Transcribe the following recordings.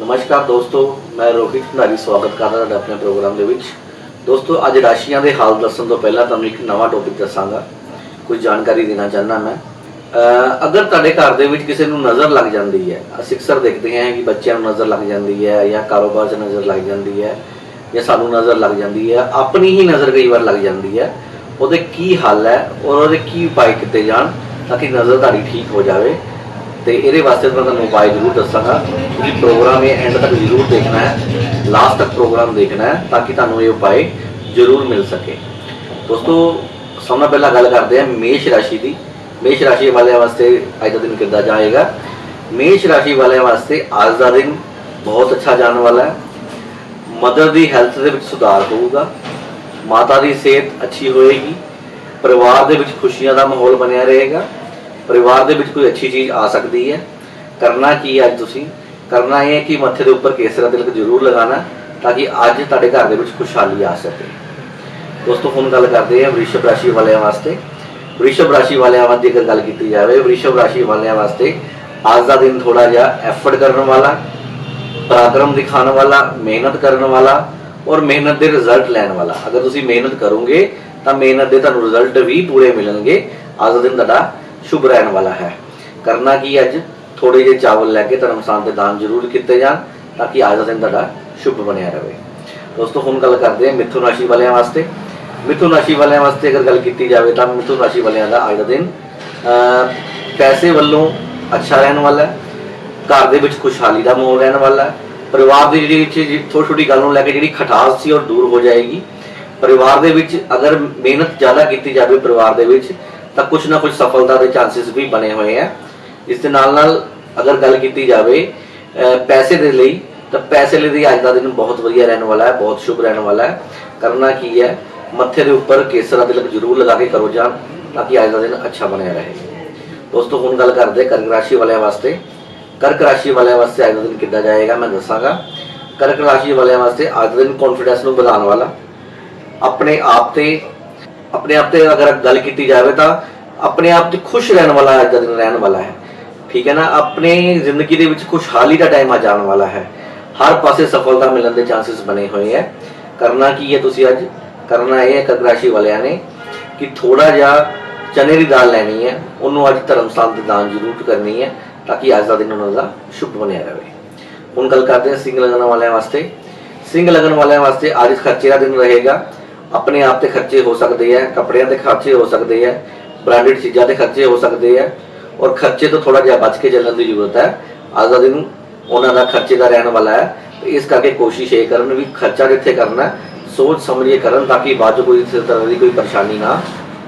ਨਮਸਕਾਰ ਦੋਸਤੋ, ਮੈਂ ਰੋਹਿਤ ਭੰਡਾਰੀ ਸਵਾਗਤ ਕਰਦਾ ਤੁਹਾਡਾ ਆਪਣੇ ਪ੍ਰੋਗਰਾਮ ਦੇ ਵਿੱਚ। ਦੋਸਤੋ, ਅੱਜ ਰਾਸ਼ੀਆਂ ਦੇ ਹਾਲ ਦੱਸਣ ਤੋਂ ਪਹਿਲਾਂ ਤੁਹਾਨੂੰ ਇੱਕ ਨਵਾਂ ਟੌਪਿਕ ਦੱਸਾਂਗਾ। ਕੋਈ ਜਾਣਕਾਰੀ ਦੇਣਾ ਚਾਹੁੰਦਾ ਮੈਂ। ਅਗਰ ਤੁਹਾਡੇ ਘਰ ਦੇ ਵਿੱਚ ਕਿਸੇ ਨੂੰ ਨਜ਼ਰ ਲੱਗ ਜਾਂਦੀ ਹੈ, ਅਸੀਂ ਅਕਸਰ ਦੇਖਦੇ ਹਾਂ ਕਿ ਬੱਚਿਆਂ ਨੂੰ ਨਜ਼ਰ ਲੱਗ ਜਾਂਦੀ ਹੈ ਜਾਂ ਕਾਰੋਬਾਰ 'ਚ ਨਜ਼ਰ ਲੱਗ ਜਾਂਦੀ ਹੈ ਜਾਂ ਸਾਨੂੰ ਨਜ਼ਰ ਲੱਗ ਜਾਂਦੀ ਹੈ, ਆਪਣੀ ਹੀ ਨਜ਼ਰ ਕਈ ਵਾਰ ਲੱਗ ਜਾਂਦੀ ਹੈ। ਉਹਦੇ ਕੀ ਹੱਲ ਹੈ ਔਰ ਉਹਦੇ ਕੀ ਉਪਾਅ ਕੀਤੇ ਜਾਣ ਤਾਂ ਕਿ ਨਜ਼ਰਦਾਰੀ ਠੀਕ ਹੋ ਜਾਵੇ। ਤੇ ਇਹਦੇ ਵਾਸਤੇ ਮੈਂ ਤੁਹਾਨੂੰ ਉਪਾਅ ਜ਼ਰੂਰ ਦੱਸਾਂਗਾ। ਤੁਸੀਂ ਪ੍ਰੋਗਰਾਮ ਇਹ ਐਂਡ ਤੱਕ ਜ਼ਰੂਰ ਦੇਖਣਾ ਹੈ। ਲਾਸਟ ਤੱਕ ਪ੍ਰੋਗਰਾਮ ਦੇਖਣਾ ਹੈ ਤਾਂ ਕਿ ਤੁਹਾਨੂੰ ਇਹ ਉਪਾਅ ਜ਼ਰੂਰ ਮਿਲ ਸਕੇ। ਦੋਸਤੋ, ਸਭ ਤੋਂ ਪਹਿਲਾਂ ਗੱਲ ਕਰਦੇ ਹਾਂ ਮੇਸ਼ ਰਾਸ਼ੀ ਦੀ। ਮੇਸ਼ ਰਾਸ਼ੀ ਵਾਲਿਆਂ ਵਾਸਤੇ ਅੱਜ ਦਾ ਦਿਨ ਕਿੱਦਾਂ ਜਾਏਗਾ? ਮੇਸ਼ ਰਾਸ਼ੀ ਵਾਲਿਆਂ ਵਾਸਤੇ ਅੱਜ ਦਾ ਦਿਨ ਬਹੁਤ ਅੱਛਾ ਜਾਣ ਵਾਲਾ ਹੈ। ਮਦਰ ਦੀ ਹੈਲਥ ਦੇ ਵਿੱਚ ਸੁਧਾਰ ਹੋਊਗਾ। ਮਾਤਾ ਦੀ ਸਿਹਤ ਅੱਛੀ ਹੋਏਗੀ। ਪਰਿਵਾਰ ਦੇ ਵਿੱਚ ਖੁਸ਼ੀਆਂ ਦਾ ਮਾਹੌਲ ਬਣਿਆ ਰਹੇਗਾ। ਪਰਿਵਾਰ ਦੇ ਵਿੱਚ ਕੋਈ ਅੱਛੀ ਚੀਜ਼ ਆ ਸਕਦੀ ਹੈ। ਕਰਨਾ ਕੀ ਅੱਜ ਤੁਸੀਂ? ਕਰਨਾ ਇਹ ਹੈ ਕਿ ਮੱਥੇ ਦੇ ਉੱਪਰ ਕੇਸਰ ਤਿਲਕ ਜ਼ਰੂਰ ਲਗਾਉਣਾ ਤਾਂ ਕਿ ਅੱਜ ਤੁਹਾਡੇ ਘਰ ਦੇ ਵਿੱਚ ਖੁਸ਼ਹਾਲੀ ਆ ਸਕੇ। ਦੋਸਤੋ ਹੁਣ ਗੱਲ ਕਰਦੇ ਹਾਂ ਵ੍ਰਿਸ਼ਭ ਰਾਸ਼ੀ ਵਾਲਿਆਂ ਵਾਸਤੇ। ਵ੍ਰਿਸ਼ਭ ਰਾਸ਼ੀ ਵਾਲਿਆਂ ਵਾਸਤੇ ਜੇਕਰ ਗੱਲ ਕੀਤੀ ਜਾਵੇ, ਵ੍ਰਿਸ਼ਭ ਰਾਸ਼ੀ ਵਾਲਿਆਂ ਵਾਸਤੇ ਅੱਜ ਦਾ ਦਿਨ ਥੋੜਾ ਜਿਹਾ ਐਫਰਟ ਕਰਨ ਵਾਲਾ, ਪਰਾਕਰਮ ਦਿਖਾਉਣ ਵਾਲਾ, ਮਿਹਨਤ ਕਰਨ ਵਾਲਾ ਔਰ ਮਿਹਨਤ ਦੇ ਰਿਜ਼ਲਟ ਲੈਣ ਵਾਲਾ। ਅਗਰ ਤੁਸੀਂ ਮਿਹਨਤ ਕਰੋਗੇ ਤਾਂ ਮਿਹਨਤ ਦੇ ਤੁਹਾਨੂੰ ਰਿਜ਼ਲਟ ਵੀ ਪੂਰੇ ਮਿਲਣਗੇ। ਅੱਜ ਦਾ ਦਿਨ ਤੁਹਾਡਾ ਸ਼ੁਭ ਰਹਿਣ ਵਾਲਾ ਹੈ। ਕਰਨਾ ਕੀ ਅੱਜ? ਥੋੜੇ ਜਿਹੇ ਚਾਵਲ ਲੈ ਕੇ ਧਰਮ ਤੇ ਦਾਨ ਜ਼ਰੂਰ ਕੀਤੇ ਜਾਣ ਤਾਂ ਕਿ ਅੱਜ ਦਾ ਦਿਨ ਤੁਹਾਡਾ ਸ਼ੁਭ ਬਣਿਆ ਰਹੇ। ਦੋਸਤੋ, ਹੁਣ ਗੱਲ ਕਰਦੇ ਹਾਂ ਮਿਥੁਨ ਰਾਸ਼ੀ ਵਾਲਿਆਂ ਵਾਸਤੇ। ਮਿਥੁਨ ਰਾਸ਼ੀ ਵਾਲਿਆਂ ਵਾਸਤੇ ਅਗਰ ਗੱਲ ਕੀਤੀ ਜਾਵੇ ਤਾਂ ਮਿਥੁਨ ਰਾਸ਼ੀ ਵਾਲਿਆਂ ਦਾ ਅੱਜ ਦਾ ਦਿਨ ਪੈਸੇ ਵੱਲੋਂ ਅੱਛਾ ਰਹਿਣ ਵਾਲਾ ਹੈ, ਘਰ ਦੇ ਵਿੱਚ ਖੁਸ਼ਹਾਲੀ ਦਾ ਮਾਹੌਲ ਰਹਿਣ ਵਾਲਾ ਹੈ, ਪਰਿਵਾਰ ਦੀ ਜਿਹੜੀ ਵਿੱਚ ਛੋਟੀ ਛੋਟੀ ਗੱਲ ਨੂੰ ਲੈ ਕੇ ਜਿਹੜੀ ਖਟਾਸ ਸੀ ਉਹ ਦੂਰ ਹੋ ਜਾਏਗੀ। ਪਰਿਵਾਰ ਦੇ ਵਿੱਚ ਅਗਰ ਮਿਹਨਤ ਜ਼ਿਆਦਾ ਕੀਤੀ ਜਾਵੇ ਪਰਿਵਾਰ ਦੇ ਵਿੱਚ ਤਾਂ ਕੁਝ ਨਾ ਕੁਝ ਸਫਲਤਾ ਦੇ ਚਾਂਸਸ ਵੀ ਬਣੇ ਹੋਏ ਆ। ਇਸ ਦੇ ਨਾਲ ਨਾਲ ਅਗਰ ਗੱਲ ਕੀਤੀ ਜਾਵੇ ਪੈਸੇ ਦੇ ਲਈ, ਤਾਂ ਪੈਸੇ ਲਈ ਅੱਜ ਦਾ ਦਿਨ ਬਹੁਤ ਵਧੀਆ ਰਹਿਣ ਵਾਲਾ ਹੈ, ਬਹੁਤ ਸ਼ੁਭ ਰਹਿਣ ਵਾਲਾ ਹੈ। ਕਰਨਾ ਕੀ ਹੈ? ਮੱਥੇ ਦੇ ਉੱਪਰ ਕੇਸਰ ਤਿਲਕ ਜ਼ਰੂਰ ਲਗਾ ਕੇ ਕਰੋ ਜਾਣ ਤਾਂ ਕਿ ਅੱਜ ਦਾ ਦਿਨ ਅੱਛਾ ਬਣਿਆ ਰਹੇ। ਦੋਸਤੋ, ਹੁਣ ਗੱਲ ਕਰਦੇ ਕਰਕ ਰਾਸ਼ੀ ਵਾਲਿਆਂ ਵਾਸਤੇ। ਕਰਕ ਰਾਸ਼ੀ ਵਾਲਿਆਂ ਵਾਸਤੇ ਅੱਜ ਦਾ ਦਿਨ ਕਿੱਦਾਂ ਜਾਏਗਾ ਮੈਂ ਦੱਸਾਂਗਾ। ਕਰਕ ਰਾਸ਼ੀ ਵਾਲਿਆਂ ਵਾਸਤੇ ਅੱਜ ਦਾ ਦਿਨ ਕੌਨਫੀਡੈਂਸ ਨੂੰ ਵਧਾਉਣ ਵਾਲਾ। ਆਪਣੇ ਆਪ ਤੇ ਆਪਣੇ ਆਪ ਤੇ ਅਗਰ ਗੱਲ ਕੀਤੀ ਜਾਵੇ ਤਾਂ ਆਪਣੇ ਆਪ ਤੇ ਖੁਸ਼ ਰਹਿਣ ਵਾਲਾ ਅੱਜ ਦਾ ਦਿਨ ਰਹਿਣ ਵਾਲਾ ਹੈ ਠੀਕ ਹੈ ਨਾ ਆਪਣੇ ਜ਼ਿੰਦਗੀ ਦੇ ਵਿੱਚ ਖੁਸ਼ਹਾਲੀ ਦਾ ਟਾਈਮ ਆ ਜਾਣ ਵਾਲਾ ਹੈ ਹਰ ਪਾਸੇ ਸਫਲਤਾ ਮਿਲਣ ਦੇ ਚਾਂਸਸ ਬਣੇ ਹੋਏ ਹੈ ਕਰਨਾ ਕੀ ਹੈ ਤੁਸੀਂ ਅੱਜ ਕਰਨਾ ਇਹ ਹੈ ਕਰਕ ਵਾਲਿਆਂ ਨੇ ਕਿ ਥੋੜਾ ਜਿਹਾ ਚਨੇ ਦੀ ਦਾਲ ਲੈਣੀ ਹੈ ਉਹਨੂੰ ਅੱਜ ਧਰਮ ਸਥਾਨ ਤੇ ਦਾਨ ਜ਼ਰੂਰ ਕਰਨੀ ਹੈ ਤਾਂ ਕਿ ਅੱਜ ਦਾ ਦਿਨ ਉਹਨਾਂ ਦਾ ਸ਼ੁਭ ਬਣਿਆ ਰਹੇ ਹੁਣ ਗੱਲ ਕਰਦੇ ਹਾਂ ਸਿੰਘ ਲਗਨ ਵਾਲਿਆਂ ਵਾਸਤੇ ਸਿੰਘ ਲਗਨ ਵਾਲਿਆਂ ਵਾਸਤੇ ਅੱਜ ਖਰਚੇ ਦਾ ਦਿਨ ਰਹੇਗਾ ਆਪਣੇ ਆਪ ਤੇ ਖਰਚੇ ਹੋ ਸਕਦੇ ਆ, ਕੱਪੜਿਆਂ ਤੇ ਖਰਚੇ ਹੋ ਸਕਦੇ ਆ ਬ੍ਰਾਂਡਡ ਚੀਜ਼ਾਂ ਤੇ ਖਰਚੇ ਹੋ ਸਕਦੇ ਆ, ਔਰ ਖਰਚੇ ਤੋਂ ਥੋੜਾ ਜਿਹਾ ਬਚ ਕੇ ਚੱਲਣ ਦੀ ਜ਼ਰੂਰਤ ਹੈ। ਅੱਜ ਦਾ ਦਿਨ ਉਹਨਾਂ ਦਾ ਖਰਚੇ ਦਾ ਰਹਿਣ ਵਾਲਾ ਹੈ। ਇਸ ਕਰਕੇ ਕੋਸ਼ਿਸ਼ ਇਹ ਕਰਨ ਵੀ ਖਰਚਾ ਜਿੱਥੇ ਕਰਨਾ ਸੋਚ ਸਮਝ ਕੇ ਕਰਨ ਤਾਂ ਕਿ ਬਾਅਦ 'ਚ ਕੋਈ ਇਸ ਤਰ੍ਹਾਂ ਦੀ ਕੋਈ ਪਰੇਸ਼ਾਨੀ ਨਾ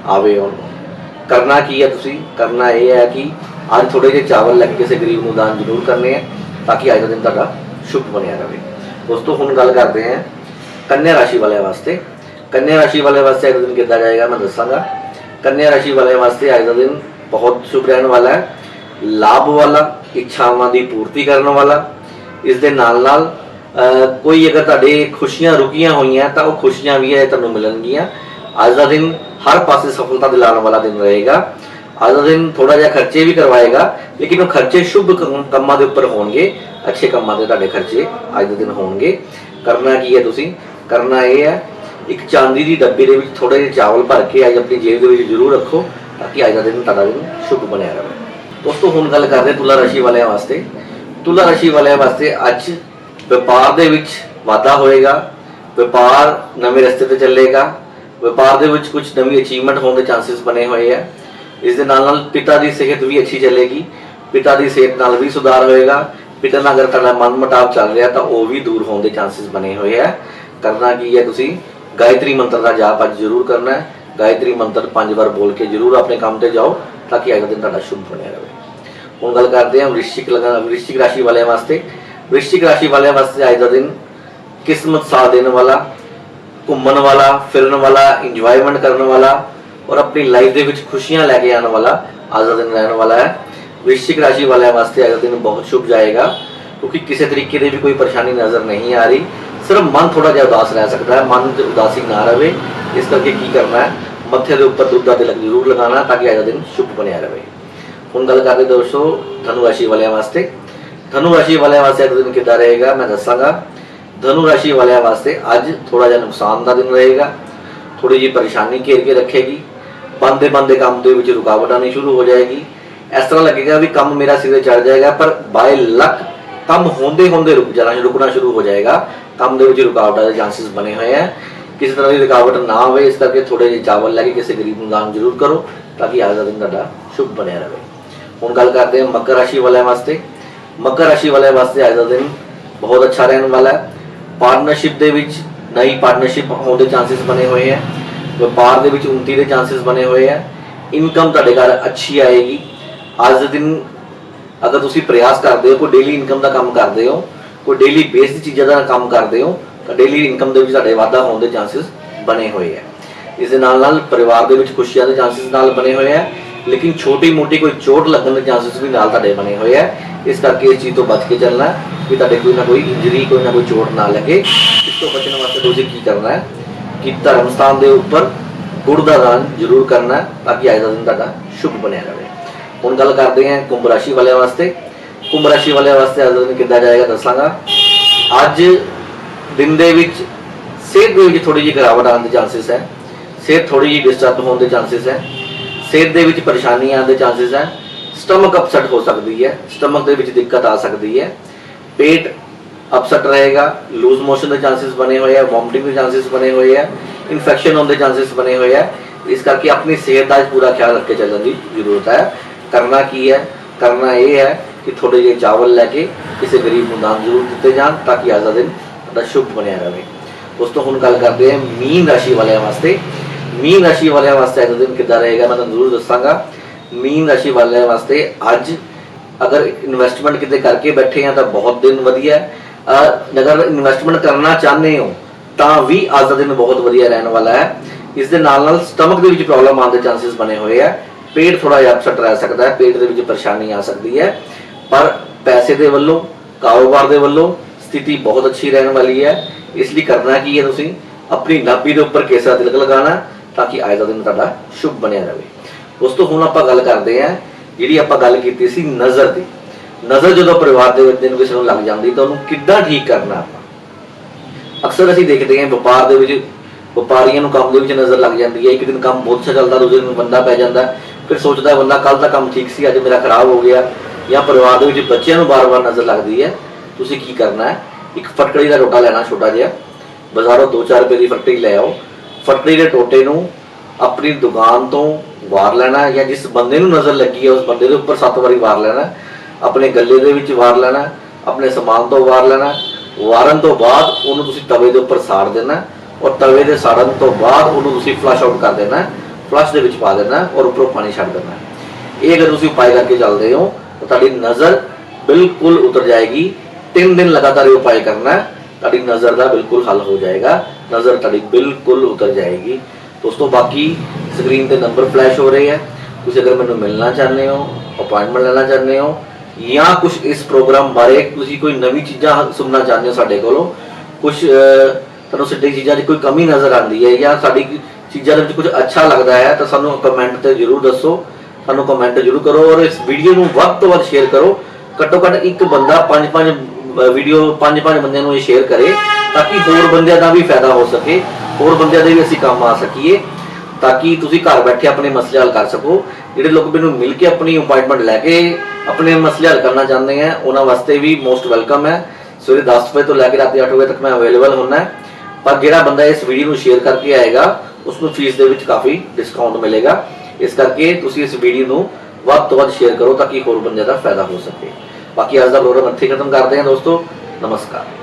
ਆਵੇ ਉਹਨੂੰ ਕਰਨਾ ਕੀ ਹੈ ਤੁਸੀਂ? ਕਰਨਾ ਇਹ ਹੈ ਕਿ ਅੱਜ ਥੋੜੇ ਜਿਹੇ ਚਾਵਲ ਲੈ ਕੇ ਕਿਸੇ ਗਰੀਬ ਨੂੰ ਦਾਨ ਜ਼ਰੂਰ ਕਰਨੇ ਆ, ਤਾਂ ਕਿ ਅੱਜ ਦਾ ਦਿਨ ਤੁਹਾਡਾ ਸ਼ੁਭ ਬਣਿਆ ਰਹੇ। ਦੋਸਤੋ, ਹੁਣ ਗੱਲ ਕਰਦੇ ਹਾਂ ਕੰਨਿਆ ਰਾਸ਼ੀ ਵਾਲਿਆਂ ਵਾਸਤੇ। ਕੰਨਿਆ ਰਾਸ਼ੀ ਵਾਲਿਆਂ ਵਾਸਤੇ ਅੱਜ ਦਾ ਦਿਨ ਕਿੱਦਾਂ ਜਾਏਗਾ ਮੈਂ ਦੱਸਾਂਗਾ ਕੰਨਿਆ ਰਾਸ਼ੀ ਵਾਲਿਆਂ ਵਾਸਤੇ ਅੱਜ ਦਾ ਦਿਨ ਬਹੁਤ ਸ਼ੁਭ ਰਹਿਣ ਵਾਲਾ ਹੈ ਲਾਭ ਵਾਲਾ ਇੱਛਾਵਾਂ ਦੀ ਪੂਰਤੀ ਕਰਨ ਵਾਲਾ ਇਸ ਦੇ ਨਾਲ ਨਾਲ ਕੋਈ ਅਗਰ ਤੁਹਾਡੇ ਖੁਸ਼ੀਆਂ ਰੁਕੀਆਂ ਹੋਈਆਂ ਤਾਂ ਉਹ ਖੁਸ਼ੀਆਂ ਵੀ ਹੈ ਤੁਹਾਨੂੰ ਮਿਲਣਗੀਆਂ ਅੱਜ ਦਾ ਦਿਨ ਹਰ ਪਾਸੇ ਸਫਲਤਾ ਦਿਲਾਉਣ ਵਾਲਾ ਦਿਨ ਰਹੇਗਾ ਅੱਜ ਦਾ ਦਿਨ ਥੋੜਾ ਜਿਹਾ ਖਰਚੇ ਵੀ ਕਰਵਾਏਗਾ ਲੇਕਿਨ ਉਹ ਖਰਚੇ ਸ਼ੁਭ ਕੰਮਾਂ ਦੇ ਉੱਪਰ ਹੋਣਗੇ ਅੱਛੇ ਕੰਮਾਂ ਦੇ ਤੁਹਾਡੇ ਖਰਚੇ ਅੱਜ ਦੇ ਦਿਨ ਹੋਣਗੇ ਕਰਨਾ ਕੀ ਹੈ ਤੁਸੀਂ ਕਰਨਾ ਇਹ ਹੈ ਇੱਕ ਚਾਂਦੀ ਦੀ ਡੱਬੀ ਦੇ ਵਿੱਚ ਥੋੜੇ ਜਿਹੇ ਚਾਵਲ ਭਰ ਕੇ ਅੱਜ ਆਪਣੀ ਜੇਬ ਦੇ ਵਿੱਚ ਜ਼ਰੂਰ ਰੱਖੋ ਤਾਂ ਕਿ ਅੱਜ ਦਾ ਦਿਨ ਤੁਹਾਡਾ ਦਿਨ ਸ਼ੁਭ ਬਣਿਆ ਰਹੇ। ਦੋਸਤੋ, ਹੁਣ ਗੱਲ ਕਰਦੇ ਤੁਲਾ ਰਾਸ਼ੀ ਵਾਲਿਆਂ ਵਾਸਤੇ। ਤੁਲਾ ਰਾਸ਼ੀ ਵਾਲਿਆਂ ਵਾਸਤੇ ਅੱਜ ਵਪਾਰ ਦੇ ਵਿੱਚ ਵਾਧਾ ਹੋਏਗਾ, ਵਪਾਰ ਨਵੇਂ ਰਸਤੇ ਤੇ ਚੱਲੇਗਾ, ਵਪਾਰ ਦੇ ਵਿੱਚ ਕੁਝ ਨਵੀਂ ਅਚੀਵਮੈਂਟ ਹੋਣ ਦੇ ਚਾਂਸਸ ਬਣੇ ਹੋਏ ਆ। ਇਸ ਦੇ ਨਾਲ ਨਾਲ ਪਿਤਾ ਦੀ ਸਿਹਤ ਵੀ ਅੱਛੀ ਚੱਲੇਗੀ, ਪਿਤਾ ਦੀ ਸਿਹਤ ਨਾਲ ਵੀ ਸੁਧਾਰ ਹੋਏਗਾ। ਪਿਤਾ ਨਾਲ ਅਗਰ ਤੁਹਾਡਾ ਮਨ ਮਟਾਵ ਚੱਲ ਰਿਹਾ ਤਾਂ ਉਹ ਵੀ ਦੂਰ ਹੋਣ ਦੇ ਚਾਂਸਸ ਬਣੇ ਹੋਏ ਆ। ਕਰਨਾ ਕੀ ਹੈ ਤੁਸੀਂ? ਗਾਇਤਰੀ ਮੰਤਰ ਦਾ ਜਾਪ ਅੱਜ ਜ਼ਰੂਰ ਕਰਨਾ ਹੈ। ਗਾਇਤਰੀ ਮੰਤਰ ਪੰਜ ਵਾਰ ਬੋਲ ਕੇ ਜ਼ਰੂਰ ਆਪਣੇ ਕੰਮ ਤੇ ਜਾਓ ਤਾਂ ਕਿ ਅਗਲੇ ਦਿਨ ਤੁਹਾਡਾ ਸ਼ੁਭ ਬਣਿਆ ਰਹੇ। ਹੁਣ ਗੱਲ ਕਰਦੇ ਹਾਂ ਵ੍ਰਿਸ਼ਚਿਕ ਲਗਾ ਵ੍ਰਿਸ਼ਚਿਕ ਰਾਸ਼ੀ ਵਾਲਿਆਂ ਵਾਸਤੇ। ਵ੍ਰਿਸ਼ਚਿਕ ਰਾਸ਼ੀ ਵਾਲਿਆਂ ਵਾਸਤੇ ਅੱਜ ਦਾ ਦਿਨ ਕਿਸਮਤ ਸਾਥ ਦੇਣ ਵਾਲਾ, ਘੁੰਮਣ ਵਾਲਾ, ਫਿਰਨ ਵਾਲਾ ਇੰਜੋਇਮੈਂਟ ਕਰਨ ਵਾਲਾ ਔਰ ਆਪਣੀ ਲਾਈਫ ਦੇ ਵਿੱਚ ਖੁਸ਼ੀਆਂ ਲੈ ਕੇ ਆਉਣ ਵਾਲਾ ਅੱਜ ਦਾ ਦਿਨ ਰਹਿਣ ਵਾਲਾ ਹੈ। ਵ੍ਰਿਸ਼ਚਿਕ ਰਾਸ਼ੀ ਵਾਲਿਆਂ ਵਾਸਤੇ ਅੱਜ ਦਾ ਦਿਨ ਬਹੁਤ ਸ਼ੁਭ ਜਾਏਗਾ ਕਿਉਂਕਿ ਕਿਸੇ ਤਰੀਕੇ ਦੀ ਵੀ ਕੋਈ ਪਰੇਸ਼ਾਨੀ ਨਜ਼ਰ ਨਹੀਂ ਆ ਰਹੀ। ਸਿਰਫ ਮਨ ਥੋੜਾ ਜਿਹਾ ਉਦਾਸ ਰਹਿ ਸਕਦਾ ਹੈ, ਮਨ 'ਚ ਉਦਾਸੀ ਨਾ ਰਵੇ, ਇਸ ਕਰਕੇ ਕੀ ਕਰਨਾ ਹੈ, ਮੱਥੇ ਦੇ ਉੱਪਰ ਦੁੱਧ ਦਾ ਤਿਲਕ ਜ਼ਰੂਰ ਲਗਾਉਣਾ ਤਾਂ ਕਿ ਅੱਜ ਦਾ ਦਿਨ ਸ਼ੁਭ ਬਣਿਆ ਰਹੇ ਹੁਣ ਗੱਲ ਕਰਦੇ ਦੋਸਤੋ ਧਨੂ ਰਾਸ਼ੀ ਵਾਲਿਆਂ ਵਾਸਤੇ। ਧਨੂ ਰਾਸ਼ੀ ਵਾਲਿਆਂ ਵਾਸਤੇ ਅੱਜ ਦਿਨ ਕਿੱਦਾਂ ਰਹੇਗਾ, ਮੈਂ ਦੱਸਾਂਗਾ। ਧਨੂ ਰਾਸ਼ੀ ਵਾਲਿਆਂ ਵਾਸਤੇ ਅੱਜ ਥੋੜਾ ਜਿਹਾ ਨੁਕਸਾਨ ਦਾ ਦਿਨ ਰਹੇਗਾ ਥੋੜੀ ਜਿਹੀ ਪਰੇਸ਼ਾਨੀ ਘੇਰ ਕੇ ਰੱਖੇਗੀ। ਬੰਦੇ ਬੰਦੇ ਕੰਮ ਦੇ ਵਿੱਚ ਰੁਕਾਵਟ ਆਉਣੀ ਸ਼ੁਰੂ ਹੋ ਜਾਏਗੀ। ਇਸ ਤਰ੍ਹਾਂ ਲੱਗੇਗਾ ਵੀ ਕੰਮ ਮੇਰਾ ਸਿਰੇ ਚੜ ਜਾਏਗਾ, ਪਰ ਬਾਈ ਲੱਕ ਕੰਮ ਹੁੰਦੇ ਹੁੰਦੇ ਰੁਕ ਜਾਣਾ ਰੁਕਣਾ ਸ਼ੁਰੂ ਹੋ ਜਾਏਗਾ। ਕੰਮ ਦੇ ਵਿੱਚ ਰੁਕਾਵਟਾਂ ਦੇ ਚਾਂਸਸ ਬਣੇ ਹੋਏ ਆ। ਕਿਸੇ ਤਰ੍ਹਾਂ ਦੀ ਰੁਕਾਵਟ ਨਾ ਹੋਵੇ, ਇਸ ਕਰਕੇ ਥੋੜੇ ਜਿਹੇ ਚਾਵਲ ਲੈ ਕੇ ਕਿਸੇ ਗਰੀਬ ਨੂੰ ਦਾਨ ਜ਼ਰੂਰ ਕਰੋ ਤਾਂ ਕਿ ਅੱਜ ਦਾ ਦਿਨ ਤੁਹਾਡਾ ਸ਼ੁਭ ਬਣਿਆ ਰਹੇ। ਹੁਣ ਗੱਲ ਕਰਦੇ ਹਾਂ ਮਕਰ ਰਾਸ਼ੀ ਵਾਲਿਆਂ ਵਾਸਤੇ। ਮਕਰ ਰਾਸ਼ੀ ਵਾਲਿਆਂ ਵਾਸਤੇ ਅੱਜ ਦਾ ਦਿਨ ਬਹੁਤ ਅੱਛਾ ਰਹਿਣ ਵਾਲਾ ਹੈ। ਪਾਰਟਨਰਸ਼ਿਪ ਦੇ ਵਿੱਚ ਨਈ ਪਾਰਟਨਰਸ਼ਿਪ ਹੋਣ ਦੇ ਚਾਂਸਸ ਬਣੇ ਹੋਏ ਹੈ ਵਪਾਰ ਦੇ ਵਿੱਚ ਉન્નਤੀ ਦੇ ਚਾਂਸਸ ਬਣੇ ਹੋਏ ਹੈ ਇਨਕਮ ਤੁਹਾਡੇ ਘਰ ਅੱਛੀ ਆਏਗੀ। ਅੱਜ ਦੇ ਦਿਨ ਅਗਰ ਤੁਸੀਂ ਪ੍ਰਯਾਸ ਕਰਦੇ ਹੋ, ਕੋਈ ਡੇਲੀ ਇਨਕਮ ਦਾ ਕੰਮ ਕਰਦੇ ਹੋ ਕੋਈ ਡੇਲੀ ਬੇਸਡ ਚੀਜ਼ਾਂ ਦਾ ਕੰਮ ਕਰਦੇ ਹੋ, ਤਾਂ ਡੇਲੀ ਇਨਕਮ ਦੇ ਵਿੱਚ ਤੁਹਾਡੇ ਵਾਧਾ ਹੋਣ ਦੇ ਚਾਂਸਸ ਬਣੇ ਹੋਏ ਹੈ ਇਸ ਦੇ ਨਾਲ ਨਾਲ ਪਰਿਵਾਰ ਦੇ ਵਿੱਚ ਖੁਸ਼ੀਆਂ ਦੇ ਚਾਂਸਸ ਨਾਲ ਬਣੇ ਹੋਏ ਹੈ ਲੇਕਿਨ ਛੋਟੀ ਮੋਟੀ ਕੋਈ ਚੋਟ ਲੱਗਣ ਦੇ ਚਾਂਸਸ ਵੀ ਨਾਲ ਤੁਹਾਡੇ ਬਣੇ ਹੋਏ ਹੈ ਇਸ ਕਰਕੇ ਇਸ ਚੀਜ਼ ਤੋਂ ਬਚ ਕੇ ਚੱਲਣਾ ਕਿ ਤੁਹਾਡੇ ਕੋਈ ਨਾ ਕੋਈ ਇੰਜਰੀ ਕੋਈ ਨਾ ਕੋਈ ਚੋਟ ਨਾ ਲੱਗੇ। ਇਸ ਤੋਂ ਬਚਣ ਵਾਸਤੇ ਤੁਸੀਂ ਕੀ ਕਰਨਾ ਹੈ? ਕਿ ਧਰਮ ਸਥਾਨ ਦੇ ਉੱਪਰ ਗੁੜ ਦਾ ਦਾਨ ਜ਼ਰੂਰ ਕਰਨਾ ਤਾਂ ਕਿ ਅੱਜ ਦਾ ਦਿਨ ਤੁਹਾਡਾ ਸ਼ੁਭ ਬਣਿਆ ਰਹੇ। ਹੁਣ ਗੱਲ ਕਰਦੇ ਹਾਂ ਕੁੰਭ ਰਾਸ਼ੀ ਵਾਲਿਆਂ ਵਾਸਤੇ। ਕੁੰਭ ਰਾਸ਼ੀ ਵਾਲਿਆਂ ਵਾਸਤੇ ਅੱਜ ਦਾ ਦਿਨ ਕਿੱਦਾਂ ਜਾਏਗਾ ਦੱਸਾਂਗਾ। ਅੱਜ ਦਿਨ ਦੇ ਵਿੱਚ ਸਿਹਤ ਦੇ ਵਿੱਚ ਥੋੜੀ ਜਿਹੀ ਗਿਰਾਵਟ ਆਉਣ ਦੇ ਚਾਂਸਸ ਹੈ। ਸਿਹਤ ਥੋੜੀ ਜਿਹੀ ਡਿਸਟਰਬ ਹੋਣ ਦੇ ਚਾਂਸਸ ਹੈ। ਸਿਹਤ ਦੇ ਵਿੱਚ ਪਰੇਸ਼ਾਨੀ ਆਉਣ ਦੇ ਚਾਂਸਸ ਹੈ। ਸਟਮਕ ਅਪਸੈਟ ਹੋ ਸਕਦੀ ਹੈ। ਸਟਮਕ ਦੇ ਵਿੱਚ ਦਿੱਕਤ ਆ ਸਕਦੀ ਹੈ। ਪੇਟ ਅਪਸੈਟ ਰਹੇਗਾ। ਲੂਜ਼ ਮੋਸ਼ਨ ਦੇ ਚਾਂਸਸ ਬਣੇ ਹੋਏ ਆ। ਵੋਮਟਿੰਗ ਦੇ ਚਾਂਸਸ ਬਣੇ ਹੋਏ ਆ। ਇਨਫੈਕਸ਼ਨ ਹੋਣ ਦੇ ਚਾਂਸਸ ਬਣੇ ਹੋਏ ਆ। ਇਸ ਕਰਕੇ ਆਪਣੀ ਸਿਹਤ ਦਾ ਪੂਰਾ ਖਿਆਲ ਰੱਖ ਕੇ ਚੱਲਣ ਦੀ ਜ਼ਰੂਰਤ ਹੈ। ਕਰਨਾ ਕੀ ਹੈ? ਕਰਨਾ ਇਹ ਹੈ ਕਿ ਥੋੜੇ ਜਿਹੇ ਚਾਵਲ ਲੈ ਕੇ ਕਿਸੇ ਗਰੀਬ ਨੂੰ ਦਾਨ ਜ਼ਰੂਰ ਦਿੱਤੇ ਜਾਣ ਤਾਂ ਕਿ ਅੱਜ ਦਾ ਦਿਨ ਤੁਹਾਡਾ ਸ਼ੁਭ ਬਣਿਆ ਰਹੇ। ਉਸ ਤੋਂ ਹੁਣ ਗੱਲ ਕਰਦੇ ਹਾਂ ਮੀਨ ਰਾਸ਼ੀ ਵਾਲਿਆਂ ਵਾਸਤੇ। ਮੀਨ ਰਾਸ਼ੀ ਵਾਲਿਆਂ ਵਾਸਤੇ ਅੱਜ ਦਾ ਦਿਨ ਕਿੱਦਾਂ ਰਹੇਗਾ ਮੈਂ ਤੁਹਾਨੂੰ ਜ਼ਰੂਰ ਦੱਸਾਂਗਾ। ਮੀਨ ਰਾਸ਼ੀ ਵਾਲਿਆਂ ਵਾਸਤੇ ਅੱਜ ਅਗਰ ਇਨਵੈਸਟਮੈਂਟ ਕਿਤੇ ਕਰਕੇ ਬੈਠੇ ਆ ਤਾਂ ਬਹੁਤ ਦਿਨ ਵਧੀਆ ਹੈ। ਅਗਰ ਇਨਵੈਸਟਮੈਂਟ ਕਰਨਾ ਚਾਹੁੰਦੇ ਹੋ ਤਾਂ ਵੀ ਅੱਜ ਦਾ ਦਿਨ ਬਹੁਤ ਵਧੀਆ ਰਹਿਣ ਵਾਲਾ ਹੈ। ਇਸ ਦੇ ਨਾਲ ਨਾਲ ਸਟਮਕ ਦੇ ਵਿੱਚ ਪ੍ਰੋਬਲਮ ਆਉਣ ਦੇ ਚਾਂਸਸ ਬਣੇ ਹੋਏ ਆ ਪੇਟ ਥੋੜਾ ਜਿਹਾ ਅਪਸੈਟ ਰਹਿ ਸਕਦਾ ਹੈ, ਪੇਟ ਦੇ ਵਿੱਚ ਪਰੇਸ਼ਾਨੀ ਆ ਸਕਦੀ ਹੈ। ਪਰ ਪੈਸੇ ਦੇ ਵੱਲੋਂ, ਕਾਰੋਬਾਰ ਦੇ ਵੱਲੋਂ ਸਥਿਤੀ ਬਹੁਤ ਅੱਛੀ ਰਹਿਣ ਵਾਲੀ ਹੈ। ਇਸ ਲਈ ਕਰਨਾ ਕੀ ਹੈ ਤੁਸੀਂ? ਆਪਣੀ ਨਾਭੀ ਦੇ ਉੱਪਰ ਕੇਸਾ ਤਿਲਕ ਲਗਾਉਣਾ ਤਾਂ ਕਿ ਅੱਜ ਦਾ ਦਿਨ ਤੁਹਾਡਾ ਸ਼ੁਭ ਬਣਿਆ ਰਹੇ। ਉਸ ਤੋਂ ਹੁਣ ਆਪਾਂ ਗੱਲ ਕਰਦੇ ਹਾਂ, ਜਿਹੜੀ ਆਪਾਂ ਗੱਲ ਕੀਤੀ ਸੀ ਨਜ਼ਰ ਦੀ। ਨਜ਼ਰ ਜਦੋਂ ਪਰਿਵਾਰ ਦੇ ਵਿੱਚ ਨੂੰ ਕਿਸੇ ਨੂੰ ਲੱਗ ਜਾਂਦੀ ਤਾਂ ਉਹਨੂੰ ਕਿੱਦਾਂ ਠੀਕ ਕਰਨਾ ਆਪਾਂ? ਅਕਸਰ ਅਸੀਂ ਦੇਖਦੇ ਹਾਂ ਵਪਾਰ ਦੇ ਵਿੱਚ, ਵਪਾਰੀਆਂ ਨੂੰ ਕੰਮ ਦੇ ਵਿੱਚ ਨਜ਼ਰ ਲੱਗ ਜਾਂਦੀ ਹੈ। ਇੱਕ ਦਿਨ ਕੰਮ ਬਹੁਤ ਅੱਛਾ ਚੱਲਦਾ, ਦੂਜੇ ਦਿਨ ਬੰਦਾ ਪੈ ਜਾਂਦਾ। ਫਿਰ ਸੋਚਦਾ ਬੰਦਾ ਕੱਲ ਦਾ ਕੰਮ ਠੀਕ ਸੀ, ਅੱਜ ਮੇਰਾ ਖਰਾਬ ਹੋ ਗਿਆ। ਜਾਂ ਪਰਿਵਾਰ ਦੇ ਵਿੱਚ ਬੱਚਿਆਂ ਨੂੰ ਬਾਰ-ਬਾਰ ਨਜ਼ਰ ਲੱਗਦੀ ਹੈ, ਤੁਸੀਂ ਕੀ ਕਰਨਾ ਹੈ? ਇੱਕ ਫਟਕੜੀ ਦਾ ਟੋਟਾ ਲੈਣਾ ਛੋਟਾ ਜਿਹਾ। ਬਾਜ਼ਾਰੋਂ 2-4 ਰੁਪਏ ਦੀ ਫਟਕੜੀ ਲੈ ਆਓ। ਫਟਕੜੀ ਦੇ ਟੋਟੇ ਨੂੰ ਆਪਣੀ ਦੁਕਾਨ ਤੋਂ ਵਾਰ ਲੈਣਾ ਜਾਂ ਜਿਸ ਬੰਦੇ ਨੂੰ ਨਜ਼ਰ ਲੱਗੀ ਹੈ, ਉਸ ਬੰਦੇ ਦੇ ਉੱਪਰ ਸੱਤ ਵਾਰੀ ਵਾਰ ਲੈਣਾ ਆਪਣੇ ਗੱਲੇ ਦੇ ਵਿੱਚ ਵਾਰ ਲੈਣਾ ਆਪਣੇ ਸਮਾਨ ਤੋਂ ਵਾਰ ਲੈਣਾ ਵਾਰਨ ਤੋਂ ਬਾਅਦ ਉਹਨੂੰ ਤੁਸੀਂ ਤਵੇ ਦੇ ਉੱਪਰ ਸਾੜ ਦੇਣਾ ਔਰ ਤਵੇ ਦੇ ਸਾੜਨ ਤੋਂ ਬਾਅਦ ਉਹਨੂੰ ਤੁਸੀਂ ਫਲਸ਼ ਆਊਟ ਕਰ ਦੇਣਾ ਫਲਸ਼ ਦੇ ਵਿੱਚ ਪਾ ਦੇਣਾ ਔਰ ਉੱਪਰੋਂ ਪਾਣੀ ਛੱਡ ਦੇਣਾ ਇਹ ਅਗਰ ਤੁਸੀਂ ਉਪਾਅ ਕਰਕੇ ਚੱਲਦੇ ਹੋ ਤਾਂ ਤੁਹਾਡੀ ਨਜ਼ਰ ਬਿਲਕੁਲ ਉਤਰ ਜਾਏਗੀ। ਤਿੰਨ ਦਿਨ ਲਗਾਤਾਰ ਇਹ ਉਪਾਅ ਕਰਨਾ ਤੁਹਾਡੀ ਨਜ਼ਰ ਦਾ ਬਿਲਕੁਲ ਹੱਲ ਹੋ ਜਾਏਗਾ। ਨਜ਼ਰ ਤੁਹਾਡੀ ਬਿਲਕੁਲ ਉਤਰ ਜਾਏਗੀ। ਦੋਸਤੋ ਬਾਕੀ ਸਕਰੀਨ ਤੇ ਨੰਬਰ ਫਲੈਸ਼ ਹੋ ਰਹੇ ਹੈ। ਤੁਸੀਂ ਅਗਰ ਮੈਨੂੰ ਮਿਲਣਾ ਚਾਹੁੰਦੇ ਹੋ ਅਪਾਇੰਟਮੈਂਟ ਲੈਣਾ ਚਾਹੁੰਦੇ ਹੋ, ਜਾਂ ਕੁਝ ਇਸ ਪ੍ਰੋਗਰਾਮ ਬਾਰੇ ਤੁਸੀਂ ਕੋਈ ਨਵੀਂ ਚੀਜ਼ਾਂ ਸੁਣਨਾ ਚਾਹੁੰਦੇ ਹੋ ਸਾਡੇ ਕੋਲੋਂ ਕੁਝ ਤੁਹਾਨੂੰ ਸਿੱਧੇ ਚੀਜ਼ਾਂ ਦੀ ਕੋਈ ਕਮੀ ਨਜ਼ਰ ਆਉਂਦੀ ਹੈ ਜਾਂ ਸਾਡੀ ਚੀਜ਼ਾਂ ਦੇ ਵਿੱਚ ਕੁਝ ਅੱਛਾ ਲੱਗਦਾ ਹੈ, ਤਾਂ ਸਾਨੂੰ ਕਮੈਂਟ ਤੇ ਜ਼ਰੂਰ ਦੱਸੋ। ਸਾਨੂੰ ਕਮੈਂਟ ਜ਼ਰੂਰ ਕਰੋ ਔਰ ਇਸ ਵੀਡੀਓ ਨੂੰ ਵੱਧ ਤੋਂ ਵੱਧ ਸ਼ੇਅਰ ਕਰੋ। ਘੱਟੋ ਘੱਟ ਇੱਕ ਬੰਦਾ ਪੰਜ ਪੰਜ ਵੀਡੀਓ ਪੰਜ ਪੰਜ ਬੰਦਿਆਂ ਨੂੰ ਇਹ ਸ਼ੇਅਰ ਕਰੇ ਤਾਂ ਕਿ ਹੋਰ ਬੰਦਿਆਂ ਦਾ ਵੀ ਫਾਇਦਾ ਹੋ ਸਕੇ, ਹੋਰ ਬੰਦਿਆਂ ਦੇ ਵੀ ਅਸੀਂ ਕੰਮ ਆ ਸਕੀਏ ਤਾਂ ਕਿ ਤੁਸੀਂ ਘਰ ਬੈਠੇ ਆਪਣੇ ਮਸਲੇ ਹੱਲ ਕਰ ਸਕੋ। ਜਿਹੜੇ ਲੋਕ ਮੈਨੂੰ ਮਿਲ ਕੇ ਆਪਣੀ ਅਪਾਇੰਟਮੈਂਟ ਲੈ ਕੇ ਆਪਣੇ ਮਸਲੇ ਹੱਲ ਕਰਨਾ ਚਾਹੁੰਦੇ ਆ, ਉਹਨਾਂ ਵਾਸਤੇ ਵੀ ਮੋਸਟ ਵੈਲਕਮ ਹੈ। ਸਵੇਰੇ 10 ਵਜੇ ਤੋਂ ਲੈ ਕੇ ਰਾਤ 8 ਵਜੇ ਤੱਕ ਮੈਂ ਅਵੇਲੇਬਲ ਹੁੰਨਾ ਹੈ। ਪਰ ਜਿਹੜਾ ਬੰਦਾ ਇਸ ਵੀਡੀਓ ਨੂੰ ਸ਼ੇਅਰ ਕਰਕੇ ਆਏਗਾ ਉਸ ਨੂੰ ਫੀਸ ਦੇ ਵਿੱਚ ਕਾਫੀ ਡਿਸਕਾਊਂਟ ਮਿਲੇਗਾ। ਇਸ ਕਰਕੇ ਤੁਸੀਂ ਇਸ ਵੀਡੀਓ ਨੂੰ ਵੱਧ ਤੋਂ ਵੱਧ ਸ਼ੇਅਰ ਕਰੋ ਤਾਂ ਕਿ ਹੋਰ ਬੰਦਿਆਂ ਦਾ ਫਾਇਦਾ ਹੋ ਸਕੇ। ਬਾਕੀ ਅੱਜ ਦਾ ਪ੍ਰੋਗਰਾਮ ਇੱਥੇ ਖਤਮ ਕਰਦੇ ਹਾਂ ਦੋਸਤੋ, ਨਮਸਕਾਰ।